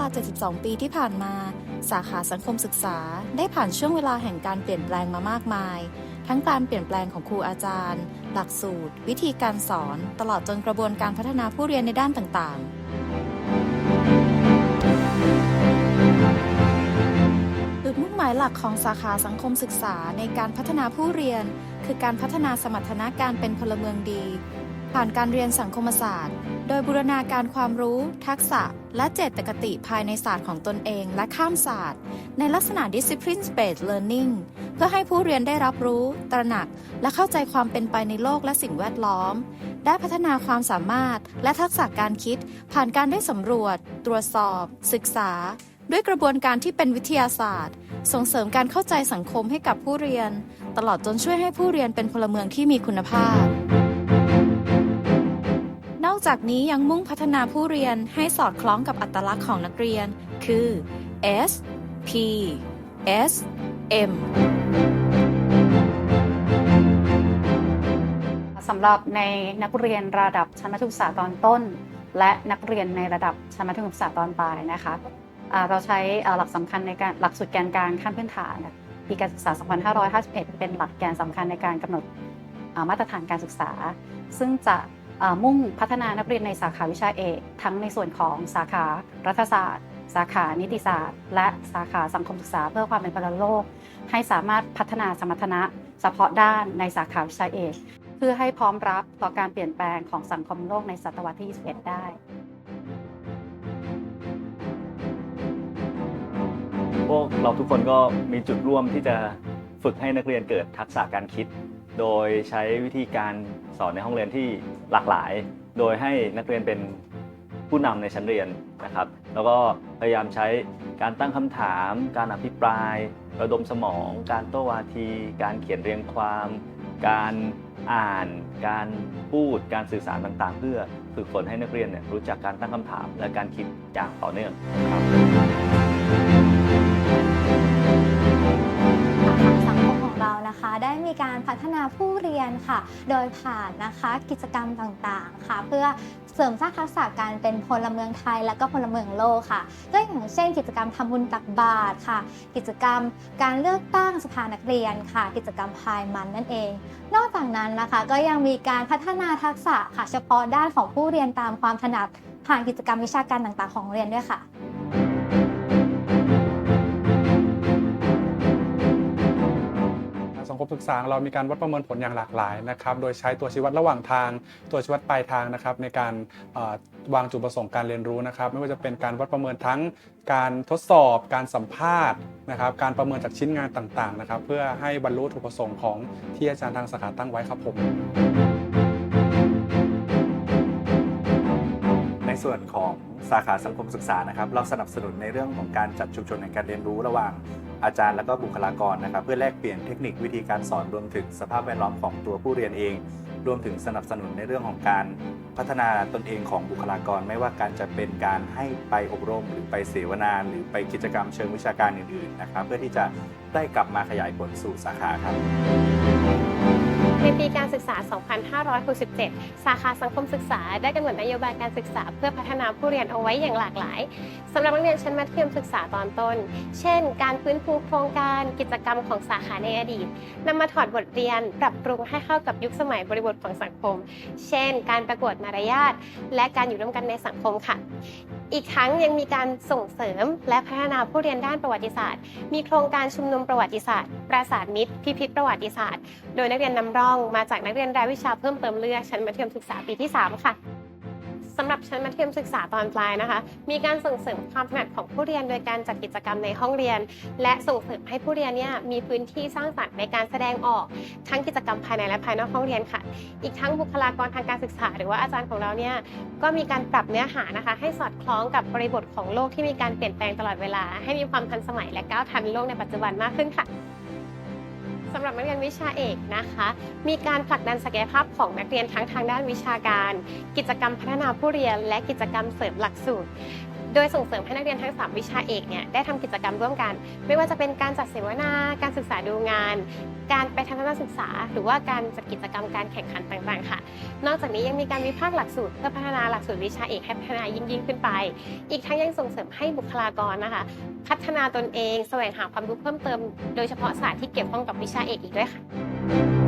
ลา 72 ปีที่ผ่านมา สาขาสังคมศึกษา ได้ผ่านช่วงเวลาแห่งการเปลี่ยนแปลงมามากมาย ทั้งการเปลี่ยนแปลงของครูอาจารย์ หลักสูตร วิธีการสอน ตลอดจนกระบวนการพัฒนาผู้เรียนในด้านต่างๆจุดมุ่งหมายหลักของสาขาสังคมศึกษาในการพัฒนาผู้เรียน คือการพัฒนาสมรรถนะการเป็นพลเมืองดี ผ่านการเรียนสังคมศาสตร์ โดยบูรณาการความรู้ ทักษะ และเจตคติภายในศาสตร์ของตนเองและข้ามศาสตร์ ในลักษณะ discipline based learning เพื่อให้ผู้เรียนได้รับรู้ ตระหนัก และเข้าใจความเป็นไปในโลกและสิ่งแวดล้อม ได้พัฒนาความสามารถ และทักษะการคิด ผ่านการได้สำรวจ ตรวจสอบ ศึกษา ด้วยกระบวนการที่เป็นวิทยาศาสตร์ ส่งเสริมการเข้าใจสังคมให้กับผู้เรียน ตลอดจนช่วยให้ผู้เรียนเป็นพลเมืองที่มีคุณภาพ อกจากนี้ยังมุ่งพัฒนาผู้เรียนให้สอดคล้องกับอัตลักษณ์ของนักเรียน คือ S P S M สำหรับในนักเรียนระดับชั้นมัธยมศึกษาตอนต้น และนักเรียนในระดับชั้นมัธยมศึกษาตอนปลายนะคะเราใช้หลักสำคัญในการหลักสูตรแกนกลางขั้นพื้นฐานปีการศึกษา 2551 เป็นหลักแกนสำคัญในการกำหนดมาตรฐานการศึกษา ซึ่งจะ มุ่งพัฒนานักเรียนในสาขาวิชาเอก ทั้งในส่วนของสาขารัฐศาสตร์ สาขานิติศาสตร์ และสาขาสังคมศึกษาเพื่อความเป็นพลโลก ให้สามารถพัฒนาสมรรถนะเฉพาะด้านในสาขาวิชาเอก เพื่อให้พร้อมรับต่อการเปลี่ยนแปลงของสังคมโลกในศตวรรษที่ 21 ได้พวกเราทุกคนก็มีจุดร่วมที่จะฝึกให้นักเรียนเกิดทักษะการคิด โดยใช้วิธีการสอนในห้องเรียนที่หลากหลาย โดยให้นักเรียนเป็นผู้นำในชั้นเรียนนะครับ แล้วก็พยายามใช้การตั้งคำถาม การอภิปราย ระดมสมอง การโต้วาที การเขียนเรียงความ การอ่าน การพูด การสื่อสารต่างๆ เพื่อฝึกฝนให้นักเรียนเนี่ยรู้จักการตั้งคำถาม และการคิดอย่างต่อเนื่องครับ ค่ะ โดยผ่านนะคะกิจกรรมต่างๆค่ะ เพื่อเสริมสร้างทักษะการเป็นพลเมืองไทย และก็พลเมืองโลกค่ะก็อย่างเช่น กิจกรรมทำบุญตักบาตรค่ะ กิจกรรมการเลือกตั้งสภานักเรียนค่ะ กิจกรรมพายมันนั่นเอง นอกจากนั้นนะคะก็ยังมีการพัฒนาทักษะค่ะเฉพาะด้านของผู้เรียนตามความถนัดผ่านกิจกรรมวิชาการต่างๆ ของเรียนด้วยค่ะ สังคมศึกษาเรามีการวัดประเมินผลอย่างหลากหลายนะครับ โดยใช้ตัวชี้วัดระหว่างทาง ตัวชี้วัดปลายทางนะครับ ในการวางจุดประสงค์การเรียนรู้นะครับ ไม่ว่าจะเป็นการวัดประเมินทั้งการทดสอบ การสัมภาษณ์นะครับ การประเมินจากชิ้นงานต่างๆนะครับ เพื่อให้บรรลุถูกประสงค์ของที่อาจารย์ทางสาขาตั้งไว้ครับผมในส่วนของสาขาสังคมศึกษานะครับ เราสนับสนุนในเรื่องของการจัดชุมชนในการเรียนรู้ระหว่าง อาจารย์และก็บุคลากรนะครับเพื่อแลกเปลี่ยนเทคนิควิธีการสอนรวมถึงสภาพแวดล้อมของตัวผู้เรียนเอง รวมถึงสนับสนุนในเรื่องของการพัฒนาตนเองของบุคลากร ไม่ว่าการจะเป็นการให้ไปอบรม หรือไปเสวนาหรือไปกิจกรรมเชิงวิชาการอื่นๆนะครับเพื่อที่จะได้กลับมาขยายผลสู่สาขาครับ ในปีการศึกษา 2567 สาขาสังคมศึกษา ได้กำหนดนโยบายการศึกษา เพื่อพัฒนาผู้เรียนเอาไว้อย่างหลากหลายสำหรับนักเรียนชั้นมัธยมศึกษาตอนต้น เช่น การฟื้นฟูโครงการกิจกรรมของสาขาในอดีตนำมาถอดบทเรียน ปรับปรุงให้เข้ากับยุคสมัยบริบทของสังคม เช่น การประกวดมารยาทและการอยู่ร่วมกันในสังคมค่ะ อีกทั้งยังมีการส่งเสริมและพัฒนาผู้เรียนด้านประวัติศาสตร์ มีโครงการชุมนุมประวัติศาสตร์ ปราสาทมิตร พิพิธประวัติศาสตร์ โดยนักเรียนนำร่องมาจากนักเรียนรายวิชาเพิ่มเติมเลือกชั้นมัธยมศึกษาปีที่ 3 ค่ะ สำหรับชั้นมัธยมศึกษาตอนปลายนะคะ มีการส่งเสริมความถนัดของผู้เรียนโดยการจัดกิจกรรมในห้องเรียน และส่งเสริมให้ผู้เรียนเนี่ยมีพื้นที่สร้างสรรค์ในการแสดงออกทั้งกิจกรรมภายในและภายนอกห้องเรียนค่ะ อีกทั้งบุคลากรทางการศึกษา หรือว่าอาจารย์ของเราเนี่ยก็มีการปรับเนื้อหานะคะ ให้สอดคล้องกับบริบทของโลกที่มีการเปลี่ยนแปลงตลอดเวลา ให้มีความทันสมัยและก้าวทันโลกในปัจจุบันมากขึ้นค่ะ สำหรับนักเรียนวิชาเอกนะคะ มีการผลักดันศักยภาพของนักเรียนทั้งทางด้านวิชาการ กิจกรรมพัฒนาผู้เรียน และกิจกรรมเสริมหลักสูตร โดยส่งเสริมให้นักเรียนทั้ง 3 วิชาเอกเนี่ยได้ทำกิจกรรมร่วมกัน ไม่ว่าจะเป็นการจัดเสวนา การศึกษาดูงาน การไปทัศนศึกษา หรือว่าการจัดกิจกรรมการแข่งขันต่างๆ ค่ะ นอกจากนี้ยังมีการวิพากษ์หลักสูตรเพื่อพัฒนาหลักสูตรวิชาเอกให้พัฒนายิ่งยิ่งๆขึ้นไป อีกทั้งยังส่งเสริมให้บุคลากรนะคะ พัฒนาตนเอง แสวงหาความรู้เพิ่มเติม โดยเฉพาะศาสตร์ที่เกี่ยวข้องกับวิชาเอกอีกด้วยค่ะ